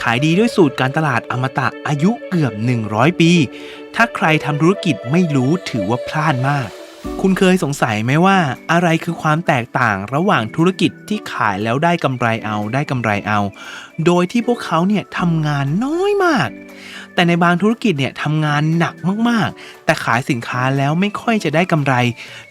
ขายดีด้วยสูตรการตลาดอมตะอายุเกือบ 100 ปี ถ้าใครทำธุรกิจไม่รู้ถือว่าพลาดมาก คุณเคยสงสัยไหมว่า อะไรคือความแตกต่างระหว่างธุรกิจที่ขายแล้วได้กำไรเอาได้กำไรเอา โดยที่พวกเขาเนี่ยทำงานน้อยมาก แต่ในบางธุรกิจเนี่ยทำงานหนักมากๆ แต่ขายสินค้าแล้วไม่ค่อยจะได้กำไร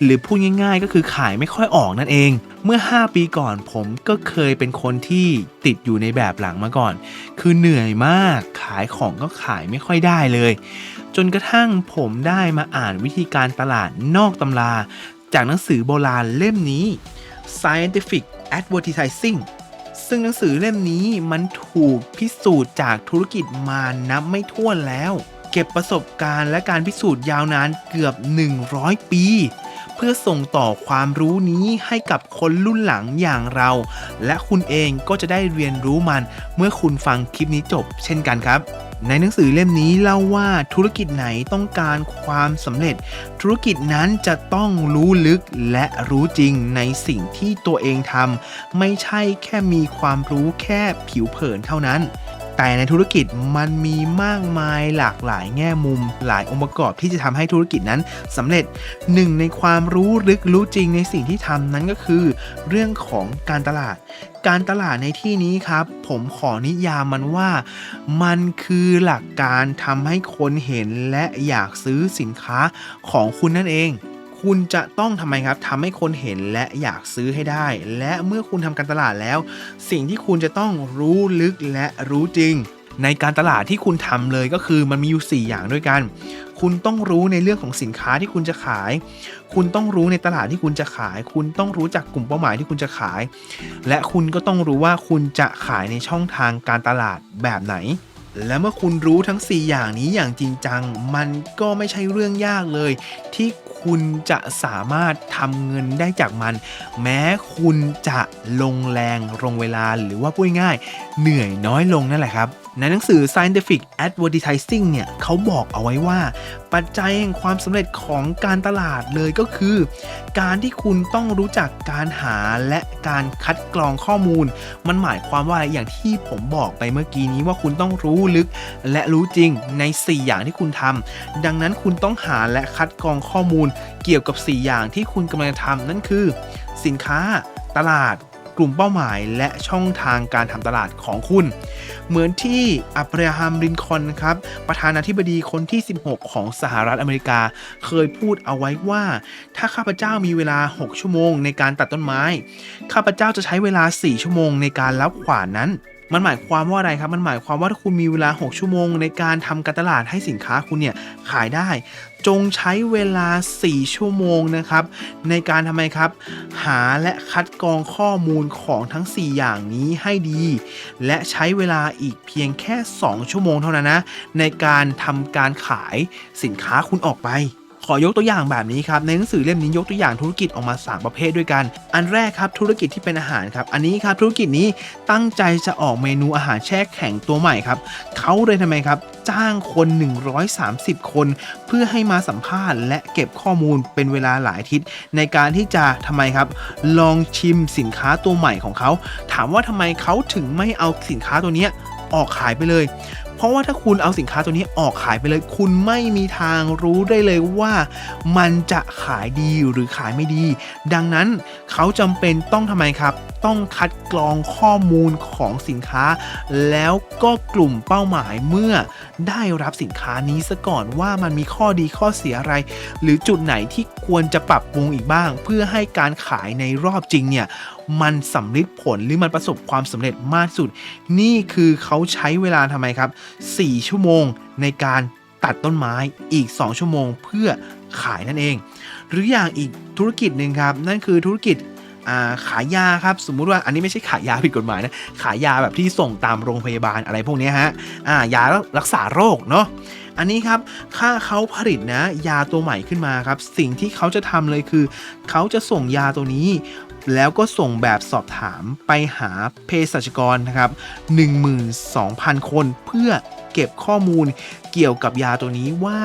หรือพูดง่าย ๆ ก็คือขายไม่ค่อยออกนั่นเอง เมื่อ 5 ปีก่อนผมก็เคยเป็นคนที่ติดอยู่ในแบบหลังมาก่อน คือเหนื่อยมากขายของก็ขายไม่ค่อยได้เลย จนกระทั่งผมได้มาอ่านวิธีการตลาดนอกตำรา จากหนังสือโบราณเล่มนี้ Scientific Advertising ซึ่งหนังสือเล่มนี้มันถูกพิสูจน์จากธุรกิจมานับไม่ถ้วนแล้ว เก็บประสบการณ์และการพิสูจน์ยาวนานเกือบ 100 ปี เพื่อส่งต่อความรู้นี้ให้กับคนรุ่นหลังอย่างเรา และคุณเองก็จะได้เรียนรู้มันเมื่อคุณฟังคลิปนี้จบเช่นกันครับ ในหนังสือเล่มนี้เล่าว่าธุรกิจไหนต้องการความสำเร็จ ธุรกิจนั้นจะต้องรู้ลึกและรู้จริงในสิ่งที่ตัวเองทำไม่ใช่แค่มีความรู้แค่ผิวเผินเท่านั้น แต่ในธุรกิจมันมีมากมายหลากหลายแง่มุมหลายองค์ประกอบที่จะทำให้ธุรกิจนั้นสำเร็จหนึ่งในความรู้ลึกรู้จริงในสิ่งที่ทำนั้นก็คือ เรื่องของการตลาด การตลาดในที่นี้ครับ ผมขอนิยามมันว่า มันคือหลักการทำให้คนเห็นและอยากซื้อสินค้าของคุณนั่นเอง คุณจะต้องทำไมครับทำให้คนเห็นและอยากซื้อให้ได้ และเมื่อคุณทำการตลาดแล้ว สิ่งที่คุณจะต้องรู้ลึกและรู้จริง ในการตลาดที่คุณทำเลยก็คือมันมีอยู่ 4 อย่างด้วยกัน คุณต้องรู้ในเรื่องของสินค้าที่คุณจะขาย คุณต้องรู้ในตลาดที่คุณจะขาย คุณต้องรู้จักกลุ่มเป้าหมายที่คุณจะขาย และคุณก็ต้องรู้ว่าคุณจะขายในช่องทางการตลาดแบบไหนและเมื่อคุณรู้ทั้ง 4 อย่างนี้อย่างจริงจัง มันก็ไม่ใช่เรื่องยากเลย ที่ คุณจะสามารถทำเงินได้จากมัน แม้คุณจะลงแรงลงเวลาหรือว่าพูดง่ายเหนื่อยน้อยลงนั่นแหละครับในหนังสือ Scientific Advertising เนี่ยเขาบอกเอาไว้ว่าปัจจัยแห่งความสำเร็จของการตลาดเลยก็คือ การที่คุณต้องรู้จักการหาและการคัดกรองข้อมูล มันหมายความว่าอะไรอย่างที่ผมบอกไปเมื่อกี้นี้ว่าคุณต้องรู้ลึกและรู้จริงใน 4 อย่างที่คุณทำดังนั้นคุณต้องหาและคัดกรองข้อมูล เกี่ยวกับ 4 อย่างที่คุณกำลังทำนั่นคือ สินค้า ตลาด กลุ่มเป้าหมายและช่องทางการทำตลาดของคุณ เหมือนที่อับราฮัมลินคอนครับประธานาธิบดีคนที่ 16 ของสหรัฐอเมริกา เคยพูดเอาไว้ว่า ถ้าข้าพเจ้ามีเวลา 6 ชั่วโมงในการตัดต้นไม้ ข้าพเจ้าจะใช้เวลา 4 ชั่วโมงในการรับขวานนั้น มันหมายความว่าอะไรครับ มันหมายความว่าถ้าคุณมีเวลา 6 ชั่วโมง ในการทำการตลาดให้สินค้าคุณเนี่ยขายได้ จงใช้เวลา 4 ชั่วโมงนะครับ ในการทำไมครับ หาและคัดกรองข้อมูลของทั้ง 4 อย่างนี้ให้ดี และใช้เวลาอีกเพียงแค่ 2 ชั่วโมงเท่านั้นนะ ในการทำการขายสินค้าคุณออกไป ขอยกตัวอย่างแบบนี้ครับในหนังสือเล่มนี้ยกตัวอย่างธุรกิจออกมา 3 ประเภทด้วยกัน อันแรกครับธุรกิจที่เป็นอาหารครับอันนี้ครับธุรกิจนี้ตั้งใจจะออกเมนูอาหารแช่แข็งตัวใหม่ครับเขาเลยทำไมครับจ้างคน 130 คน เพื่อให้มาสัมภาษณ์และเก็บข้อมูลเป็นเวลาหลายทิตย์ในการที่จะทำไมครับ ลองชิมสินค้าตัวใหม่ของเขา ถามว่าทำไมเขาถึงไม่เอาสินค้าตัวเนี้ยออกขายไปเลย เพราะว่าถ้าคุณเอาสินค้าตัวนี้ออกขายไปเลย คุณไม่มีทางรู้ได้เลยว่ามันจะขายดีหรือขายไม่ดี ดังนั้นเขาจำเป็นต้องทำไมครับ ต้องคัดกรองข้อมูลของสินค้า แล้วก็กลุ่มเป้าหมายเมื่อได้รับสินค้านี้ซะก่อนว่ามันมีข้อดีข้อเสียอะไร หรือจุดไหนที่ควรจะปรับปรุงอีกบ้าง เพื่อให้การขายในรอบจริงเนี่ย มันสำลิดผลหรือมันประสบความสำเร็จมากสุด นี่คือเขาใช้เวลาทำไมครับ 4 ชั่วโมงในการตัดต้นไม้อีก 2 ชั่วโมงเพื่อขายนั่นเอง หรืออย่างอีกธุรกิจหนึ่งครับ นั่นคือธุรกิจขายยาครับ สมมุติว่าอันนี้ไม่ใช่ขายยาผิดกฎหมายนะ ขายยาแบบที่ส่งตามโรงพยาบาลอะไรพวกนี้ฮะายารักษาโรคเนาะอันนี้ครับถ้าเขาผลิตนะยาตัวใหม่ขึ้นมาครับ สิ่งที่เขาจะทำเลยคือ เขาจะส่งยาตัวนี้ แล้วก็ส่งแบบสอบถามไปหาเภสัชกรนะครับ12,000 คนเพื่อเก็บข้อมูลเกี่ยวกับยาตัวนี้ว่า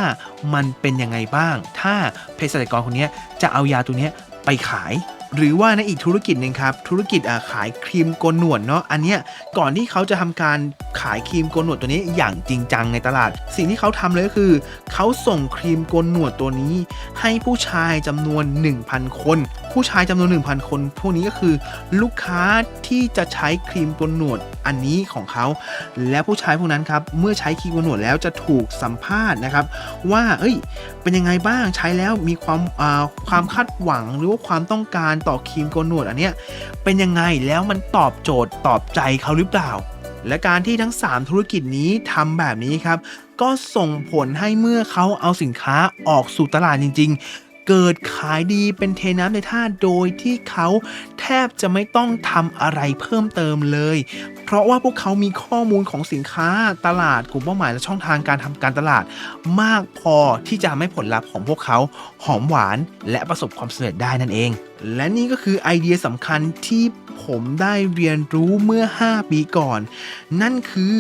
มันเป็นยังไงบ้าง ถ้าเภสัชกรคนนี้จะเอายาตัวนี้ไปขาย หรือว่าในอีกธุรกิจหนึ่งครับ ธุรกิจขายครีมโกนหนวดเนาะอันเนี้ยก่อนที่เขาจะทำการขายครีมโกนหนวดตัวนี้อย่างจริงจังในตลาด สิ่งที่เขาทำเลยก็คือ เขาส่งครีมโกนหนวดตัวนี้ ให้ผู้ชายจำนวน 1,000 คน ผู้ชายจำนวน 1,000 คน พวกนี้ก็คือลูกค้าที่จะใช้ครีมโกนหนวดอันนี้ของเขา และผู้ชายพวกนั้นครับเมื่อใช้ครีมโกนหนวดแล้วจะถูกสัมภาษณ์นะครับว่าเอ้ยเป็นยังไงบ้างใช้แล้วมีความความคาดหวังหรือว่าความต้องการต่อครีมโกนหนวดอันเนี้ยเป็นยังไงแล้วมันตอบโจทย์ตอบใจเขาหรือเปล่า และการที่ทั้ง 3 ธุรกิจนี้ทำแบบนี้ครับ ก็ส่งผลให้เมื่อเขาเอาสินค้าออกสู่ตลาดจริง เกิดขายดีเป็นเทน้ำในท่าโดยที่เขาแทบจะไม่ต้องทำอะไรเพิ่มเติมเลย เพราะว่าพวกเขามีข้อมูลของสินค้าตลาดกลุ่มเป้าหมายและช่องทางการทำการตลาด มากพอที่จะทำให้ผลลัพธ์ของพวกเขาหอมหวานและประสบความสำเร็จได้นั่นเอง และนี่ก็คือไอเดียสำคัญที่ผมได้เรียนรู้เมื่อ 5 ปีก่อน นั่นคือ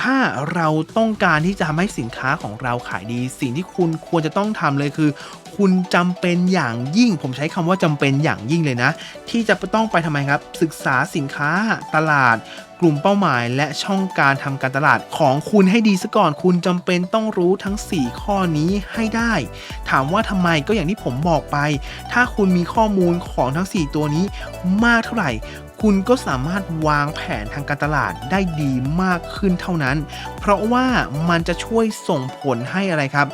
ถ้าเราต้องการที่จะทำให้สินค้าของเราขายดี สิ่งที่คุณควรจะต้องทำเลยคือ คุณจำเป็นอย่างยิ่ง ผมใช้คำว่าจำเป็นอย่างยิ่งเลยนะ ที่จะต้องไปทำไมครับ ศึกษาสินค้าตลาดกลุ่มเป้าหมายและช่องการทำการตลาดของคุณให้ดีซะก่อน คุณจำเป็นต้องรู้ทั้ง 4 ข้อนี้ให้ได้ ถามว่าทำไมก็อย่างที่ผมบอกไป ถ้าคุณมีข้อมูลของทั้ง 4 ตัวนี้มากเท่าไหร่ คุณก็สามารถวางแผนทางการตลาดได้ดีมากขึ้นเท่านั้น เพราะว่ามันจะช่วยส่งผลให้อะไรครับ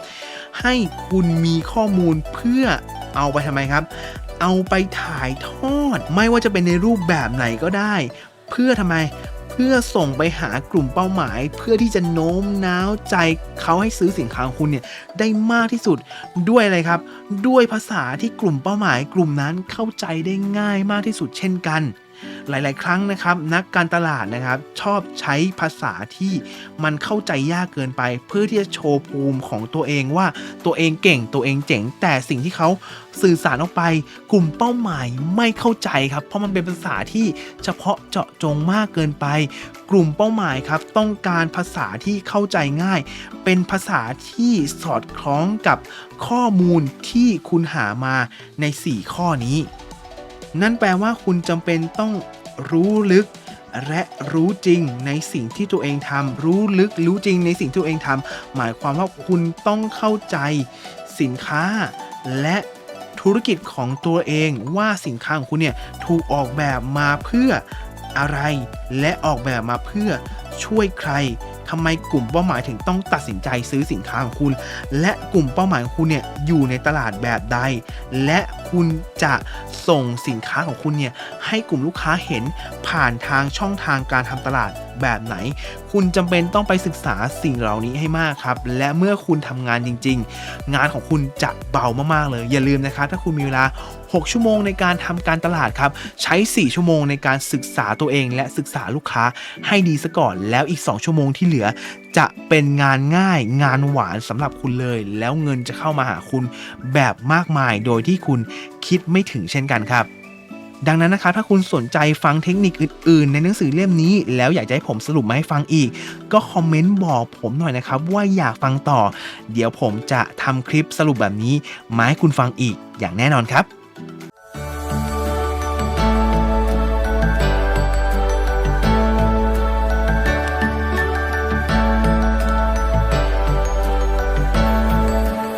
ให้คุณมีข้อมูลเพื่อเอาไปทำไมครับ เอาไปถ่ายทอด ไม่ว่าจะเป็นในรูปแบบไหนก็ได้ เพื่อทำไมเพื่อส่งไปหากลุ่มเป้าหมาย เพื่อที่จะโน้มน้าวใจเขาให้ซื้อสินค้าของคุณเนี่ยได้มากที่สุดด้วยอะไรครับ ด้วยภาษาที่กลุ่มเป้าหมาย กลุ่มนั้นเข้าใจได้ง่ายมากที่สุดเช่นกัน หลาย ๆ ครั้งนะครับ นักการตลาดนะครับ ชอบใช้ภาษาที่มันเข้าใจยากเกินไป เพื่อที่จะโชว์ภูมิของตัวเองว่าตัวเองเก่งตัวเองเจ๋ง แต่สิ่งที่เขาสื่อสารออกไปกลุ่มเป้าหมายไม่เข้าใจครับ เพราะมันเป็นภาษาที่เฉพาะเจาะจงมากเกินไป กลุ่มเป้าหมายครับ ต้องการภาษาที่เข้าใจง่าย เป็นภาษาที่สอดคล้องกับข้อมูลที่คุณหามาใน 4 ข้อนี้ นั่นแปลว่าคุณจำเป็นต้องรู้ลึกและรู้จริงในสิ่งที่ตัวเองทำรู้ลึกรู้จริงในสิ่งที่ตัวเองทำหมายความว่าคุณต้องเข้าใจสินค้า และธุรกิจของตัวเองว่าสินค้าของคุณเนี่ยถูกออกแบบมาเพื่ออะไร และออกแบบมาเพื่อช่วยใคร ทำไมกลุ่มเป้าหมายถึงต้องตัดสินใจซื้อสินค้าของคุณ และกลุ่มเป้าหมายของคุณเนี่ยอยู่ในตลาดแบบใด และคุณจะส่งสินค้าของคุณเนี่ยให้กลุ่มลูกค้าเห็นผ่านทางช่องทางการทำตลาด แบบไหน คุณจำเป็นต้องไปศึกษาสิ่งเหล่านี้ให้มากครับ และเมื่อคุณทำงานจริง ๆ งานของคุณจะเบามากๆเลย อย่าลืมนะครับ ถ้าคุณมีเวลา 6 ชั่วโมงในการทำการตลาดครับ ใช้ 4 ชั่วโมงในการศึกษาตัวเอง และศึกษาลูกค้าให้ดีซะก่อน แล้วอีก 2 ชั่วโมงที่เหลือ จะเป็นงานง่าย งานหวานสำหรับคุณเลย แล้วเงินจะเข้ามาหาคุณแบบมากมาย โดยที่คุณคิดไม่ถึงเช่นกันครับ ดังนั้นนะครับถ้าคุณสนใจฟังเทคนิคอื่นๆ ในหนังสือเล่มนี้ แล้วอยากจะให้ผมสรุปมาให้ฟังอีก ก็คอมเมนต์บอกผมหน่อยนะครับว่าอยากฟังต่อ เดี๋ยวผมจะทำคลิปสรุปแบบนี้มาให้คุณฟังอีกอย่างแน่นอนครับ